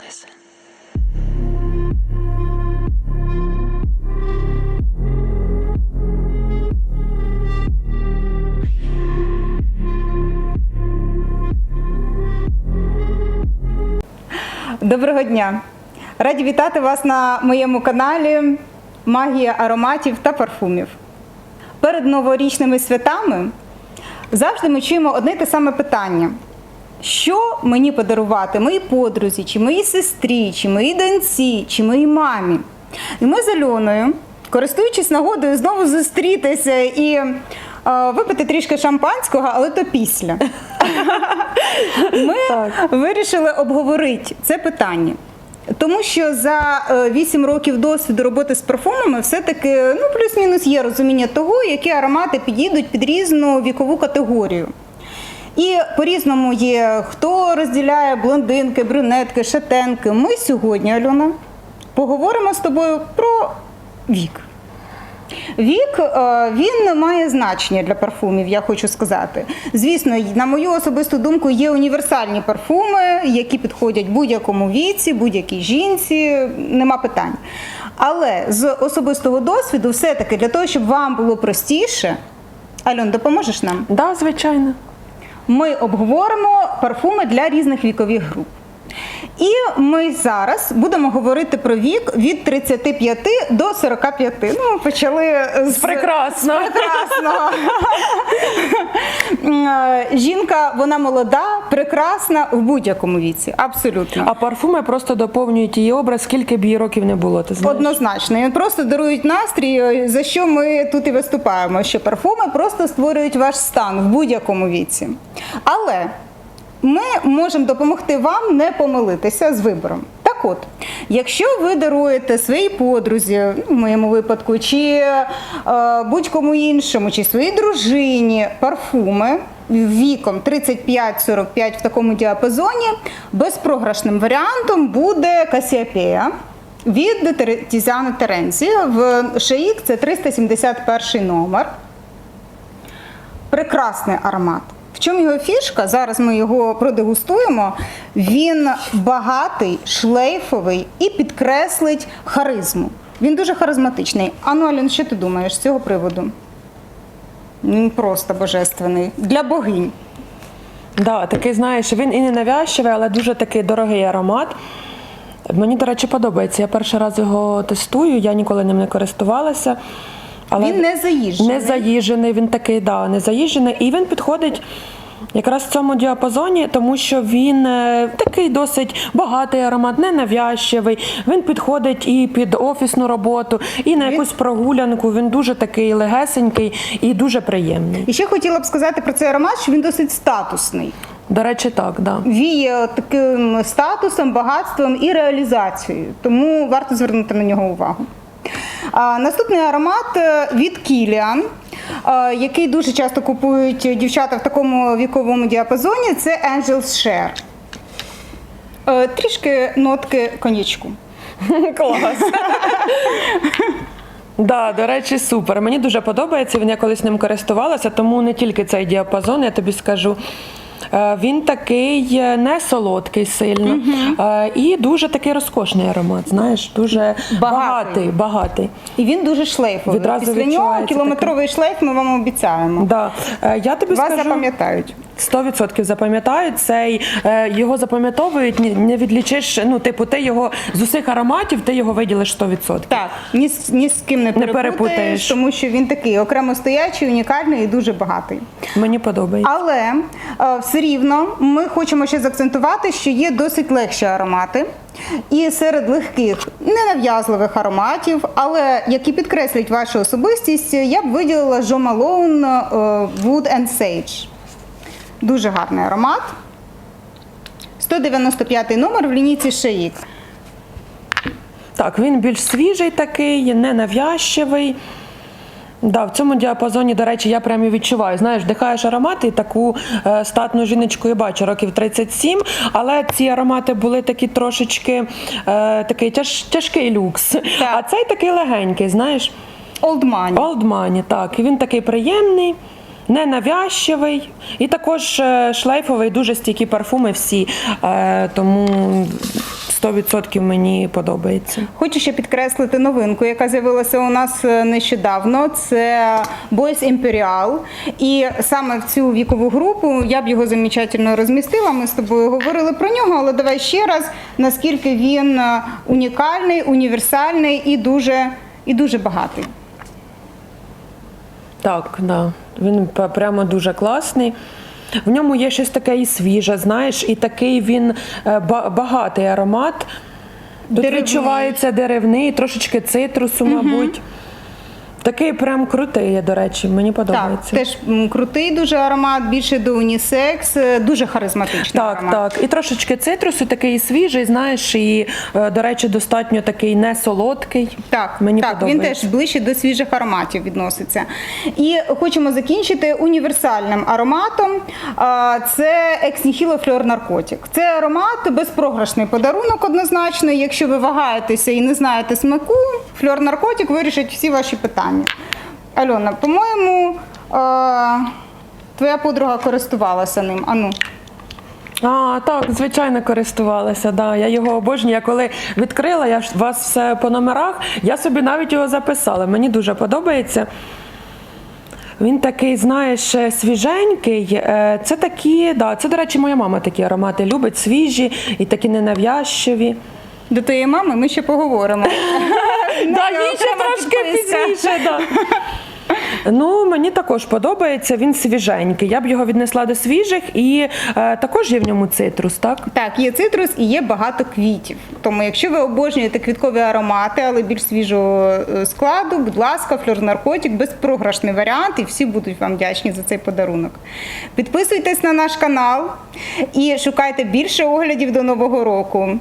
Listen. Доброго дня! Раді вітати вас на моєму каналі Магія ароматів та парфумів. Перед новорічними святами завжди ми чуємо одне те саме питання: що мені подарувати моїй подрузі, чи моїй сестрі, чи моїй доньці, чи моїй мамі? І ми з Альоною, користуючись нагодою, знову зустрітися і е, випити трішки шампанського, але то після. Ми вирішили обговорити це питання. Тому що за 8 років досвіду роботи з парфумами все-таки ну, плюс-мінус є розуміння того, які аромати підійдуть під різну вікову категорію. І по-різному є, хто розділяє блондинки, брюнетки, шатенки. Ми сьогодні, Альона, поговоримо з тобою про вік. Вік е, він не має значення для парфумів, я хочу сказати. Звісно, на мою особисту думку, є універсальні парфуми, які підходять будь-якому віці, будь-якій жінці, нема питань. Але з особистого досвіду, все-таки для того, щоб вам було простіше, Альон, допоможеш нам? Да, звичайно. Ми обговоримо парфуми для різних вікових груп. І ми зараз будемо говорити про вік від 35 до 45. Ну, ми почали з Прекрасно. прекрасного. Е, Жінка, вона молода, прекрасна в будь-якому віці. Абсолютно. А парфуми просто доповнюють її образ, скільки б її років не було. Ти знаєш? Однозначно, і просто дарують настрій, за що ми тут і виступаємо. Що парфуми просто створюють ваш стан в будь-якому віці. Але ми можемо допомогти вам не помилитися з вибором. Так от, якщо ви даруєте своїй подрузі, ну, в моєму випадку, чи е, будь-кому іншому, чи своїй дружині парфуми віком 35-45 в такому діапазоні, безпрограшним варіантом буде Касіапея від Тізяни Теренці в Шаїк це 371 номер. Прекрасний аромат. В чому його фішка? Зараз ми його продегустуємо. Він багатий, шлейфовий і підкреслить харизму. Він дуже харизматичний. Ану, Алін, що ти думаєш з цього приводу? Він просто божественний. Для богинь. Да, такий, знаєш, він і не навязчивий, але дуже такий дорогий аромат. Мені, до речі, подобається. Я перший раз його тестую, я ніколи ним не користувалася. Але Він не заїжджений. Не заїжджений, він такий, да, не заїжджений. І він підходить якраз в цьому діапазоні, тому що він е, такий досить багатий аромат, не навязчивий. Він підходить і під офісну роботу, і на якусь прогулянку. Він дуже такий легесенький і дуже приємний. І ще хотіла б сказати про цей аромат, що він досить статусний. До речі, так, да. віє таким статусом, багатством і реалізацією. Тому варто звернути на нього увагу. Наступний аромат е, від Kilian, е, який дуже часто купують дівчата в такому віковому діапазоні, це Angel's Share. Е, Трішки нотки коньячку. Клас. Да, до речі, супер. Мені дуже подобається. Він я колись ним користувалася, тому не тільки цей діапазон, я тобі скажу. Е, Він такий е, не солодкий сильно е, і дуже такий розкошний аромат. Знаєш, дуже Багатий. багатий. І він дуже шлейфовий. Відразу Після нього кілометровий кілометровий шлейф ми вам обіцяємо. Да. Я тобі Вас скажу, запам'ятають. 100% запам'ятають цей, е, його запам'ятовують, не відлічиш, ну, типу, ти його з усіх ароматів, ти його виділиш 100%. Так, ні, з- ні з ким не перепутаєш, перепутаєш. тому що він такий окремо стоячий, унікальний і дуже багатий. Мені подобається. Але е, все рівно ми хочемо ще заакцентувати, що є досить легші аромати. І серед легких, ненав'язливих ароматів, але які підкреслюють вашу особистість, я б виділила Jo Malone е, Wood and Sage. Дуже гарний аромат. 195 номер в лінійці Шеїк. Так, він більш свіжий такий, не навязчивий. Да, в цьому діапазоні, до речі, я прям відчуваю. Знаєш, вдихаєш аромати, і таку е, статну жіночку я бачу років 37, але ці аромати були такі трошечки е, такий тяж, тяжкий люкс. А цей такий легенький, знаєш, Old Money. Old Money, так. І він такий приємний. Не навязчивий, і також е, шлейфовий, дуже стійкі парфуми всі. Е, тому 100% мені подобається. Хочу ще підкреслити новинку, яка з'явилася у нас е, нещодавно. Це Boys Imperial. І саме в цю вікову групу я б його замечательно розмістила. Ми з тобою говорили про нього, але давай ще раз, наскільки він унікальний, універсальний і дуже, і дуже багатий. Так, да. Він прямо дуже класний. В ньому є щось таке і свіже, знаєш, і такий він е, багатий аромат. Тут Деревний. відчувається деревний, трошечки цитрусу, мабуть. Такий прям крутий, до речі, мені Так, подобається. теж м, крутий дуже аромат, більше до унісекс, е, дуже харизматичний Так, аромат. так. І трошечки цитрусу, такий свіжий, знаєш, і, е, до речі, достатньо такий не солодкий. Так, Мені так він подобається. теж ближче до свіжих ароматів відноситься. І хочемо закінчити універсальним ароматом. А, Це Nihilo Fleur Narcotic. Це аромат безпрограшний подарунок однозначно. Якщо ви вагаєтеся і не знаєте смаку, Fleur Narcotic вирішить всі ваші питання. Альона, по-моєму, а, твоя подруга користувалася ним. Ану. А, так, звичайно, користувалася. Да. Я його обожнюю. Я коли відкрила, я ж вас все по номерах, я собі навіть його записала. Мені дуже подобається. Він такий, знаєш, е, свіженький. Е, Це такі, да, це, до речі, моя мама такі аромати любить, свіжі і такі ненав'язчиві. До твоєї мами ми ще поговоримо. Да, ще трошки пізніше. Да. Ну, мені також подобається, він свіженький. Я б його віднесла до свіжих і е, також є в ньому цитрус, так? Так, є цитрус і є багато квітів. Тому, якщо ви обожнюєте квіткові аромати, але більш свіжого е, складу, будь ласка, флюр наркотик, безпрограшний варіант, і всі будуть вам вдячні за цей подарунок. Підписуйтесь на наш канал і шукайте більше оглядів до нового року.